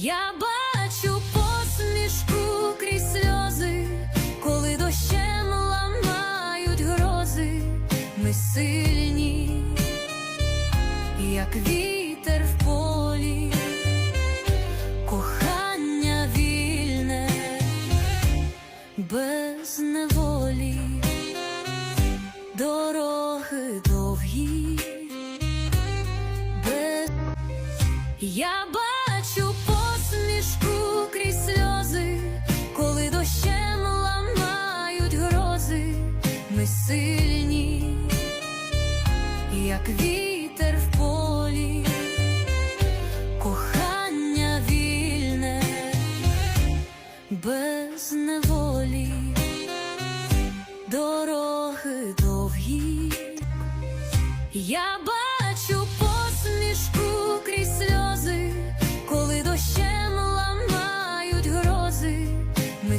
Я бачу посмішку крізь сльози, коли дощем ламають грози, ми сильні, як вітер в полі, кохання вільне, без неволі, дороги довгі, без я бачу стежку крізь сльози, коли дощем ламають грози, ми сильні, як вітер в полі, кохання вільне, без неволі, дороги довгі. Я бачу